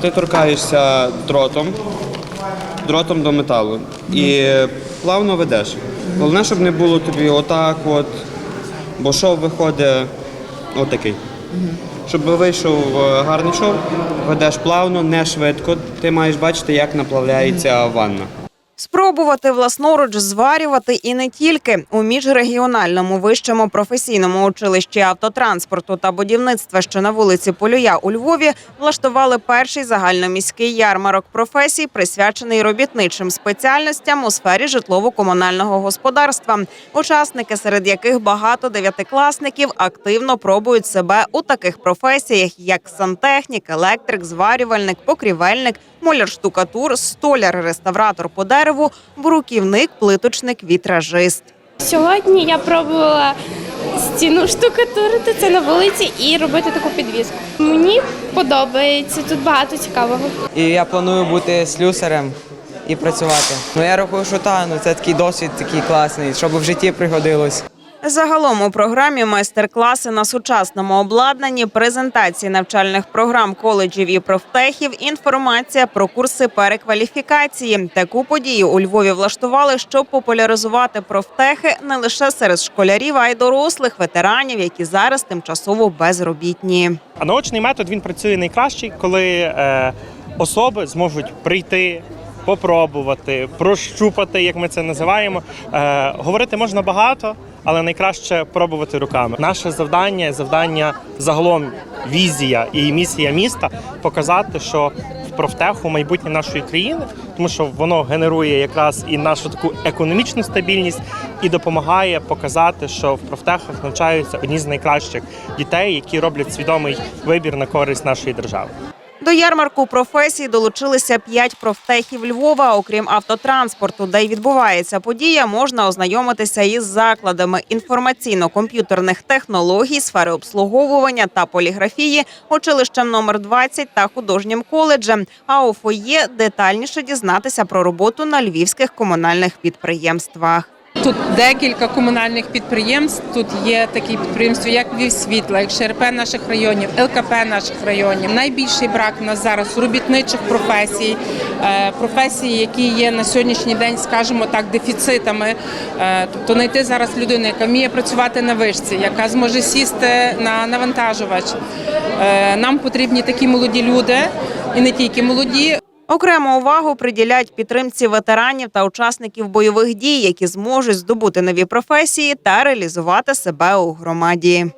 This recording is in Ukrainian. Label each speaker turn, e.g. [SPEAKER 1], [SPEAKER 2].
[SPEAKER 1] Ти торкаєшся дротом, дротом до металу і плавно ведеш. Головне, щоб не було тобі отак, от, бо шов виходить отакий. Щоб вийшов е, гарний шов, ведеш плавно, не швидко. Ти маєш бачити, як наплавляється ванна.
[SPEAKER 2] Спробувати власноруч зварювати і не тільки у міжрегіональному вищому професійному училищі автотранспорту та будівництва, що на вулиці Полюя у Львові, влаштували перший загальноміський ярмарок професій, присвячений робітничим спеціальностям у сфері житлово-комунального господарства. Учасники, серед яких багато дев'ятикласників, активно пробують себе у таких професіях, як сантехнік, електрик, зварювальник, покрівельник, муляр-штукатур, столяр, реставратор по дереву, бруківник, плиточник, вітражист.
[SPEAKER 3] Сьогодні я пробувала стіну штукатурити це на вулиці і робити таку підвіску. Мені подобається тут багато цікавого.
[SPEAKER 4] І я планую бути слюсарем і працювати. Ну я рахую, що та ну це такий досвід такий класний, щоб в житті пригодилось.
[SPEAKER 2] Загалом у програмі майстер-класи на сучасному обладнанні, презентації навчальних програм коледжів і профтехів, інформація про курси перекваліфікації. Таку подію у Львові влаштували, щоб популяризувати профтехи не лише серед школярів, а й дорослих ветеранів, які зараз тимчасово безробітні.
[SPEAKER 5] А наочний метод він працює найкраще, коли е, особи зможуть прийти. Попробувати, прощупати, як ми це називаємо. Е, говорити можна багато, але найкраще пробувати руками. Наше завдання, завдання загалом візія і місія міста показати, що в профтеху майбутнє нашої країни, тому що воно генерує якраз і нашу таку економічну стабільність і допомагає показати, що в профтехах навчаються одні з найкращих дітей, які роблять свідомий вибір на користь нашої держави.
[SPEAKER 2] До ярмарку професій долучилися п'ять профтехів Львова. Окрім автотранспорту, де й відбувається подія, можна ознайомитися із закладами інформаційно-комп'ютерних технологій, сфери обслуговування та поліграфії, училищем номер 20 та художнім коледжем. А у фоє детальніше дізнатися про роботу на львівських комунальних підприємствах.
[SPEAKER 6] Тут декілька комунальних підприємств. Тут є такі підприємства, як Львівсвітла, як ШРП наших районів, ЛКП наших районів. Найбільший брак у нас зараз робітничих професій, е, професії, які є на сьогоднішній день, скажімо так, дефіцитами. Е, Тобто знайти зараз людину, яка вміє працювати на вишці, яка зможе сісти на навантажувач. Е, Нам потрібні такі молоді люди, і не тільки молоді,
[SPEAKER 2] Окрему увагу приділяють підтримці ветеранів та учасників бойових дій, які зможуть здобути нові професії та реалізувати себе у громаді.